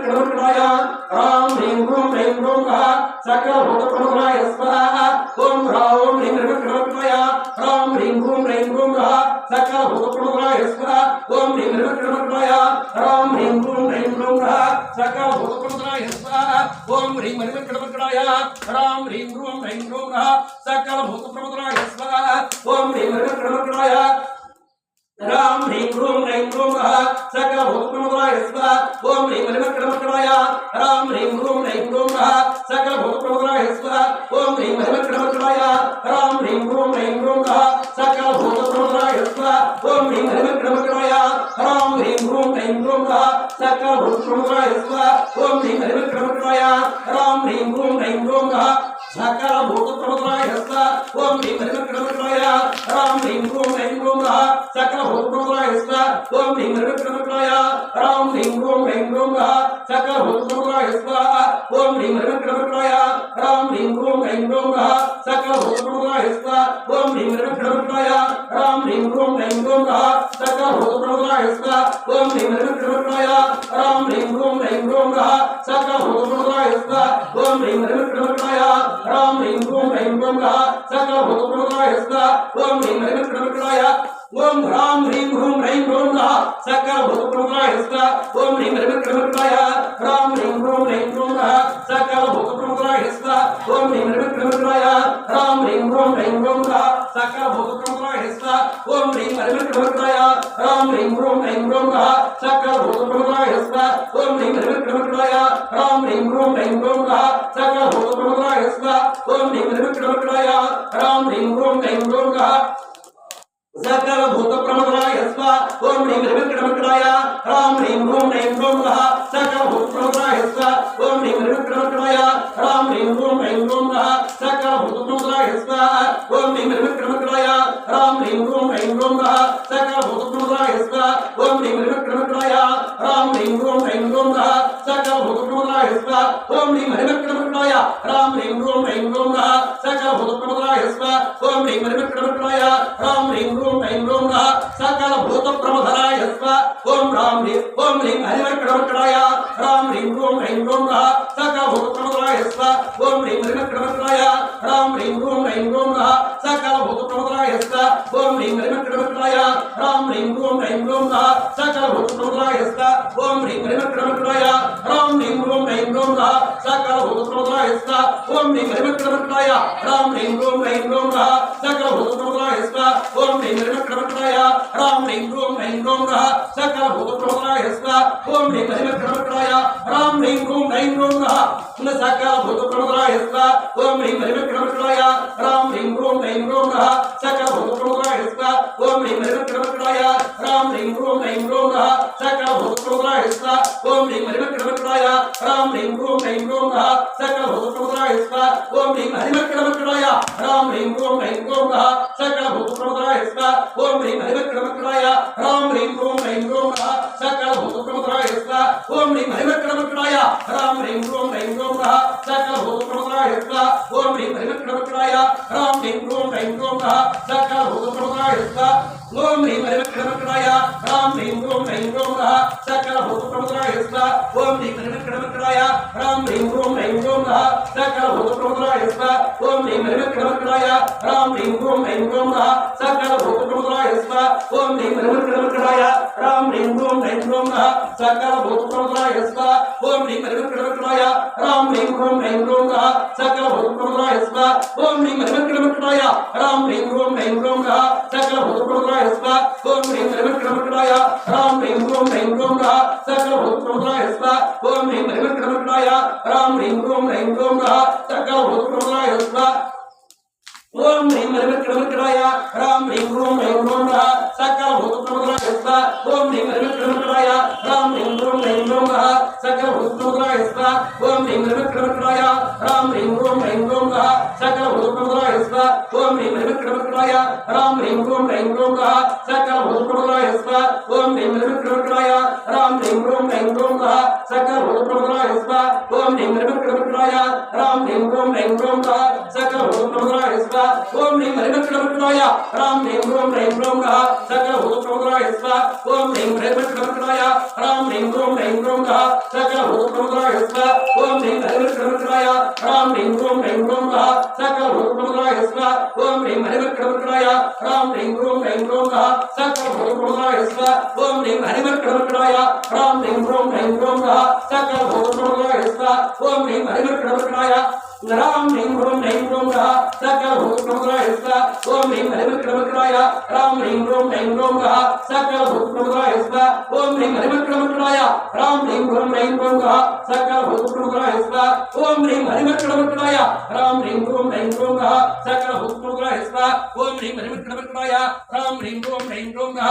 హరిమకృమకృణాయ రాం హ్రీం హ్రూం హ్రైం హ్రూం సకల భూతప్రముఖాయ స్వాహ ఓం హ్రాం హ్రీం హరిమకృమకృణాయ రాం హ్రీం హ్రూం హ్రైం హ్రూం సకల భూతప్రముఖాయ స్వాహ ఓం హ్రీం హరిమకృమకృణాయ రాం హ్రీం హ్రూం హ్రైం హ్రూం సకల భూతప్రముఖాయ స్వాహ ఓం హ్రీం హరిమకృమకృణాయ రాం హ్రీం హ్రూం హ్రైం హ్రూం సకల భూతప్రముఖాయ స్వాహ ఓం హ్రీం హరిమకృమకృణాయ రాం హ్రీం హ్రూం హ్రైం హ్రూం సకల భూతప్రముఖాయ స్వాహ ఓం హ్రీం హరిమకృమకృణాయ రాం హ్రీం హ్రూం హ్రైం హ్రూం సకల భూతప్రముఖాయ స్వాహ ఓం హ్రీం హరిమకృమకృణాయ రాం హ్రీం హ్రూం హ్రైం హ్రూం సకల భూతప్రముఖాయ స్వాహ ఓం హ్రీం హరిమకృమకృణాయ రాం హ్రీం హ్రూం హ్రైం హ్రూం సకల భూతప్రముఖాయ స్వాహ ఓం హ్రీం హరిమకృమకృణాయ రాం హ్రీం హ్రూం హ్రైం హ్రూం ఓం హ్రీం హరిమకృమకృణాయ రాం హ్రీం హ్రూం హ్రైం హ్రూం సకల భూతప్రముఖాయ స్వాహ ఓం హ్రీం హరిమకృమకృణాయ రాం హ్రీం హ్రూం హ్రైం హ్రూం సకల భూతప్రముఖాయ స్వాహ ఓం హ్రీం హరిమకృమకృణాయ రాం హ్రీం హ్రూం హ్రైం హ్రూం సకల భూతప్రముఖాయ స్వాహ ఓం హ్రీం హరిమకృమకృణాయ రాం హ్రీం హ్రూం హ్రైం హ్రూం సకల భూతప్రముఖాయ స్వాహ ఓం హ్రీం హరిమకృమకృణాయ రాం హ్రీం హ్రూం హ్రైం హ్రూం సకల భూతప్రముఖాయ స్వాహ ఓం హ్రీం హరిమకృమకృణాయ ఓం హ్రాం హ్రీం హ్రూం హ్రైం హ్రూం సకల భూతప్రముఖాయ స్వాహ ఓం హ్రీం హరిమకృమకృణాయ రాం హ్రీం హ్రూం హ్రైం హ్రూం సకల భూతప్రముఖాయ స్వాహ ఓం హ్రీం హరిమకృమకృణాయ రాం హ్రీం హ్రూం హ్రైం హ్రూం సకల భూతప్రముఖాయ స్వాహ ఓం హ్రీం హరిమకృమకృణాయ హ్రీం హ్రూం హ్రూం సకల భూతప్రముఖాయ స్వాహ ఓం హ్రీం హరిమకృమకృణాయ హ్రీం హ్రూం హ్రూం సకల భూతప్రముఖాయ స్వాహ ఓం హ్రీం హరిమకృమకృణాయ హ్రీం హ్రూం హ్రూం సకల భూత ప్రమదరాయ స్వ ఓం హ్రీం హరిమకృమకృణాయ రాం హ్రీం హ్రూం హ్రోం హ్రూం సకల భూత ప్రమదరాయ స్వ ఓం హ్రీం హరిమకృమకృణాయ రాం హ్రీం హ్రూం హ్రోం హ్రూం సకల భూత ప్రమదరాయ స్వ ఓం హ్రీం హరిమకృమకృణాయ రాం హ్రీం హ్రూం హ్రోం హ్రూం సకల భూత ప్రమదరాయ స్వ ఓం హ్రీం హరిమకృమకృణాయ రాం హ్రీం హ్రూం హ్రోం హ్రూం సకల భూత ప్రమదరాయ స్వ ఓం హ్రీం హరిమకృమకృణాయ రాం హ్రీం హ్రూం హ్రైం హ్రోం సకల భూత ప్రమదరాయ స్వ ఓం హ్రీం హరిమకృమకృణాయ రాం హ్రీం హ్రూం హ్రైం హ్రూం సకల భూత ప్రమధరాయ స్వ ఓం రాం హ్రీం ఓం హ్రీం హరిమకృమకృణాయ రాం హ్రీం హ్రూం హ్రైం హ్రూం సకల భూత ప్రమధరాయ స్వ ఓం హ్రీం హరిమకృమకృణాయ రాం హ్రీం హ్రూం హ్రైం హ్రూం సకల భూత ప్రమధరాయ స్వ ఓం హ్రీం హరిమకృమకృణాయ రాం హ్రీం హ్రూం హ్రైం హ్రూం సకల భూత ప్రమధరాయ స్వ ఓం హ్రీం హరిమకృమకృణాయ రాం హ్రీం హ్రూం హ్రైం హ్రూం సకల స్వ ఓం హ్రీం హరిమకృమకృణాయ రాం హ్రీం హ్రూం హ్రైం హ్రూం సకల భూత ప్రమధరాయ స్వ ఓం హ్రీం హరిమకృమకృణాయ రాం హ్రీం హ్రూం హ్రైం హ్రూం సకల భూత స్వ ఓం హ్రీం హరిమకృమకృణాయ రాం హ్రీం హ్రూం హ్రైం హ్రూం సకల భూత ప్రమధరాయ స్వ ఓం హ్రీం హరిమకృమకృణాయ రాం హ్రీం హ్రూం హ్రైం హ్రూం సకల భూత స్వ ఓం హ్రీం హరిమకృమకృణాయ రాం హ్రీం హ్రూం హ్రైం హ్రూం సకల భూత ప్రమధరాయ స్వ ఓం హ్రీం హరిమకృమకృణాయ రాం హ్రీం హ్రూం హ్రైం హ్రూం సకల సకల భూత ప్రమధరాయ స్వ ఓం హ్రీం హరిమకృమకృణాయ రాం హ్రీం హ్రూం హ్రైం రహ సకల భూత ప్రమధరాయ స్వ ఓం హ్రీం హరిమకృమకృణాయ రాం హ్రీం హ్రూం హ్రైం హ్రూం సకల భూత ప్రమధరాయ ప్రమధరాయ స్వ ఓం హ్రీం హరిమకృమకృణాయ రాం హ్రీం హ్రూం హ్రైం హ్రూం సకల భూత ప్రమధరాయ స్వ ఓం హ్రీం హరిమకృమకృణాయ రాం హ్రీం హ్రూం హ్రైం హ్రూం సకల భూత ప్రమధరాయ స్వ ఓం హ్రీం హరిమకృమకృణాయ రాం హ్రీం హ్రూం హ్రైం హ్రూం సకల భూత ప్రమధరాయ స్వ ఓం హ్రీం హరిమకృమకృణాయ రాం హ్రీం హ్రూం హ్రైం హ్రూం సకల భూత ప్రమధరాయ స్వ ఓం హ్రీం హరిమకృమకృణాయ రాం హ్రీం హ్రూం హ్రైం హ్రూం సకల భూత ప్రమధరాయ స్వ ఓం హ్రీం హరిమకృమకృణాయ రాం హ్రీం హ్రూం హ్రైం హ్రూం సకల భూత ప్రమధరాయ స్వ ఓం హ్రీం హరిమకృమకృణాయ రాం హ్రీం హ్రూం హ్రైం హ్రూం సకల భూత ప్రమధరాయ స్వ ఓం హ్రీం హరిమకృమకృణాయ రాం హ్రీం హ్రోం హ్రీం హ్రోం రహ సకల భూత ప్రమధరాయ స్వ ఓం ఓం హ్రీం రిమక్రమక్రాయ రాం హ్రీం ఓం హ్రీం ఓం గః సకల భూతప్రమదాయ స్వ ఓం హ్రీం రిమక్రమక్రాయ రాం హ్రీం ఓం హ్రీం ఓం గః సకల భూతప్రమదాయ స్వ ఓం హ్రీం రిమక్రమక్రాయ రాం హ్రీం ఓం హ్రీం ఓం గః సకల భూతప్రమదాయ స్వ ఓం హ్రీం రిమక్రమక్రాయ రాం హ్రీం ఓం హ్రీం ఓం గః సకల భూతప్రమదాయ స్వ ఓం హ్రీం రిమక్రమక్రాయ రాం హ్రీం ఓం హ్రీం ఓం గః సకల భూతప్రమదాయ స్వ ఓం హ్రీం రిమక్రమక్రాయ రాం హ్రీం ఓం హ్రీం ఓం గః సకల భూతప్రమదాయ స్వ ఓం హ్రీం రిమక్రమక్రాయ రాం హ్రీం ఓం హ్రీం ఓం గః సకల భూతప్రమదాయ స్వ ఓం హ్రీం రిమక్రమక్రాయ రాం హ్రీం ఓం హ్రీం ఓం గః సకల భూతప్రమదాయ స్వ ఓం హ్రీం రిమక్రమక్రాయ రాం హ్రీం ఓం హ్రీం ఓం గః సకల భూతప్రమదాయ స్వ ఓం హ్రీం రిమక్రమక్రాయ రాం హ్రీం ఓం హ్రీం ఓం గః సకల భూతప్రమదాయ స్వ ఓం హ్రీం రిమక్రమక్రాయ రాం హ్రీం ఓం హ్రీం ఓం గః సకల భూతప్రమదాయ స్వ ఓం హ్రీం రిమక్రమక్రాయ రాం హ్రీం ఓం హ్రీం ఓం గః సకల భూతప్రమదాయ స్వ ఓం హ్రీం రిమక్రమక్రాయ రాం హ్రీం ఓం హ్రీం ఓం గః